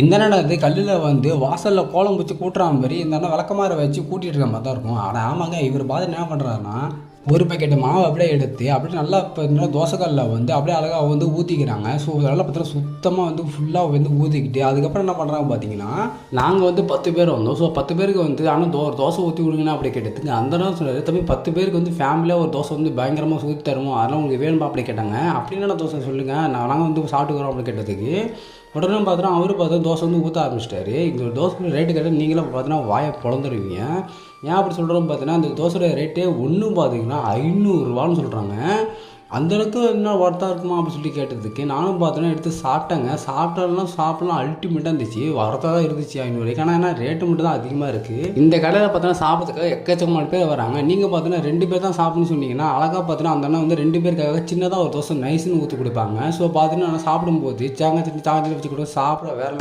இந்த அண்ணன் வந்து கல்லில் வந்து வாசலில் கோலம் வச்சு கூட்டுறான் மாதிரி இந்த அண்ணன் விளக்கமாற வச்சு கூட்டிகிட்டு இருக்க மாதிரி தான் இருக்கும். ஆனால் ஆமாங்க இவர் பாதி என்ன பண்ணுறாருன்னா ஒரு பாக்கெட்டு மாவு அப்படியே எடுத்து அப்படியே நல்லா இப்போ இந்த தோசைக்கல்லில் வந்து அப்படியே அழகாக வந்து ஊற்றிக்கிறாங்க ஸோ நல்லா பார்த்தீங்கன்னா சுத்தமாக வந்து ஃபுல்லாக வந்து ஊற்றிக்கிட்டு அதுக்கப்புறம் என்ன பண்ணுறாங்க பார்த்தீங்கன்னா நாங்கள் வந்து பத்து பேர் வந்தோம். ஸோ பத்து பேருக்கு வந்து ஆனால் தோ தோசை ஊற்றி விடுங்கன்னு அப்படி கேட்டதுக்கு அந்த நேரம் சொன்னார் தம்பி பத்து பேருக்கு வந்து ஃபேமிலியாக ஒரு தோசை வந்து பயங்கரமாக ஊற்றி தருவோம். அதெல்லாம் உங்களுக்கு வேணுமா? அப்படி கேட்டாங்க. அப்படின்னு தோசை? சொல்லுங்கள் நாங்கள் வந்து சாப்பிட்டுக்கிறோம். அப்படி கேட்டதுக்கு உடனே பார்த்தோன்னா அவரு பார்த்தா தோசை வந்து ஊற்ற ஆரம்பிச்சிட்டாரு. இந்த தோசை ரேட்டு கேட்டால் நீங்களும் பார்த்தீங்கன்னா வாயை பிறந்துருவீங்க ஏன் அப்படி சொல்கிறோம் பார்த்தீங்கன்னா அந்த தோசையோட ரேட்டே ஒன்றும் பார்த்தீங்கன்னா ஐநூறுரூவான்னு சொல்கிறாங்க அந்தளவுக்கு என்ன ஒர்த்தாக இருக்குமா அப்படின்னு சொல்லி கேட்டதுக்கு நானும் பார்த்தோன்னா எடுத்து சாப்பிட்டேங்க. சாப்பிட்டாலும் சாப்பிடலாம் அல்டிமேட்டாக இருந்துச்சு. ஒர்த்தாக தான் இருந்துச்சு ஐநூறுக்கு ஆனால் என்ன ரேட்டு மட்டும் தான் அதிகமாக இருக்குது இந்த கடையில் பார்த்தோன்னா சாப்பிட்றதுக்கு எக்கச்சக்கமான பேர் வராங்க. நீங்கள் பார்த்தோன்னா ரெண்டு பேர் தான் சாப்பிடணும்னு சொன்னீங்கன்னா அழகாக பார்த்தோன்னா அந்த அண்ணன் வந்து ரெண்டு பேருக்காக சின்னதாக ஒரு தோசை நைஸ்னு ஊற்றி கொடுப்பாங்க. ஸோ பார்த்தீங்கன்னா நான் சாப்பிடும்போது தேங்காய் சட்னி தேங்காய் வச்சு கூட சாப்பிட வேற